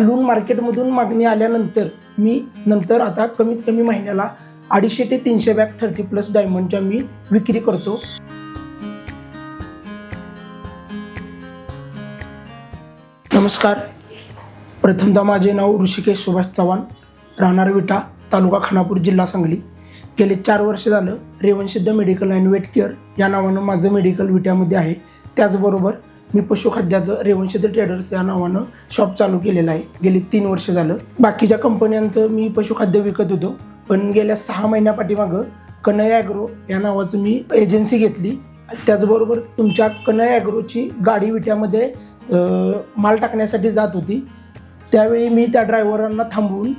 खालून मार्केटमधून मागणी आल्यानंतर मी नंतर आता कमीत कमी महिन्याला अडीचशे ते तीनशे बॅग थर्टी प्लस डायमंडच्या मी विक्री करतो. नमस्कार. प्रथमतः माझे नाव ऋषिकेश सुभाष चव्हाण राहणार विटा तालुका खानापूर जिल्हा सांगली. गेले चार वर्ष झालं Revansiddh medical and vet care या नावानं माझं मेडिकल विट्यामध्ये आहे. त्याचबरोबर मी पशुखाद्याचं रेवनसिद्ध ट्रेडर्स या नावानं शॉप चालू केलेलं आहे. गेली तीन वर्ष झालं. बाकीच्या कंपन्यांचं मी पशुखाद्य विकत होतो. पण गेल्या सहा महिन्यापाठीमागं कनया ॲग्रो या नावाचं मी एजन्सी घेतली. त्याचबरोबर तुमच्या कनया ॲग्रोची गाडी विट्यामध्ये माल टाकण्यासाठी जात होती. त्यावेळी मी त्या ड्रायव्हरांना थांबवून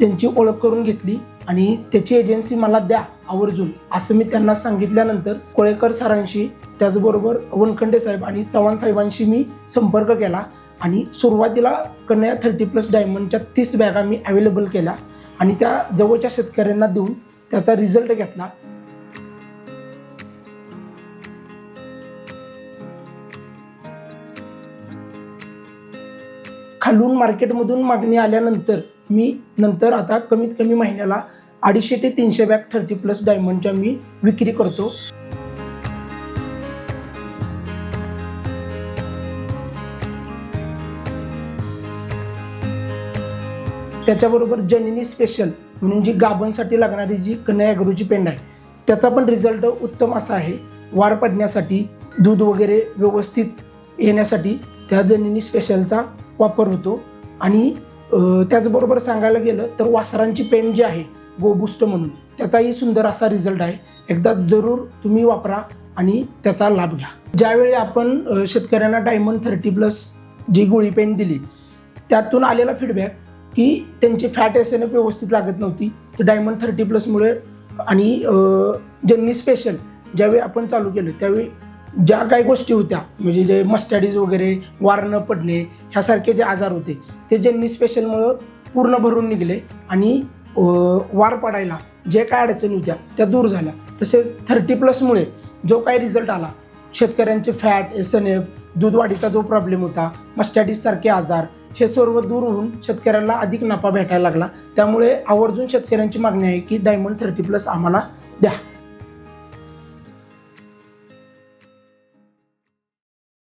त्यांची ओळख करून घेतली. आणि त्याची एजन्सी मला द्या आवर्जून. असं मी त्यांना सांगितल्यानंतर कोळेकर सरांशी त्याचबरोबर वनखंडे साहेब आणि चव्हाण साहेबांशी मी संपर्क केला आणि सुरुवातीला कन्या थर्टी प्लस डायमंडच्या तीस बॅगा मी अवेलेबल केल्या आणि त्या जवळच्या शेतकऱ्यांना देऊन त्याचा रिझल्ट घेतला. खालून मार्केटमधून मागणी आल्यानंतर मी नंतर आता कमीत कमी महिन्याला अडीचशे ते तीनशे बॅग थर्टी प्लस डायमंडच्या मी विक्री करतो. त्याच्याबरोबर जननी स्पेशल म्हणून जी गाभणसाठी लागणारी जी कन्यागरूची पेंड आहे त्याचा पण रिझल्ट उत्तम असा आहे. वाढ पडण्यासाठी दूध वगैरे व्यवस्थित येण्यासाठी त्या जनिनी स्पेशलचा वापर होतो. आणि त्याचबरोबर सांगायला गेलं तर वासरांची पेंड जी आहे गोबुस्ट म्हणून. त्याचाही सुंदर असा रिझल्ट आहे. एकदा जरूर तुम्ही वापरा आणि त्याचा लाभ घ्या. ज्यावेळी आपण शेतकऱ्यांना डायमंड थर्टी प्लस जी गोळी पेंट दिली त्यातून आलेला फीडबॅक की त्यांची फॅट एस एन एफ व्यवस्थित लागत नव्हती. तर डायमंड थर्टी प्लसमुळे आणि जन्नी स्पेशल ज्यावेळी आपण चालू केलं त्यावेळी ज्या काही गोष्टी होत्या म्हणजे जे मस्टॅडीज वगैरे वार न पडणे ह्यासारखे जे आजार होते ते जन्नी स्पेशलमुळं पूर्ण भरून निघले आणि वार पडायला जे काय अडचणी होत्या त्या दूर झाल्या. तसेच थर्टी प्लसमुळे जो काही रिझल्ट आला शेतकऱ्यांचे फॅट एस एन एफ दूध वाढीचा जो प्रॉब्लेम होता मस्टॅडीजसारखे आजार हे सर्व दूर होऊन शेतकऱ्यांना अधिक नफा भेटायला लागला. त्यामुळे आवर्जून शेतकऱ्यांची मागणी आहे की डायमंड थर्टी प्लस आम्हाला द्या.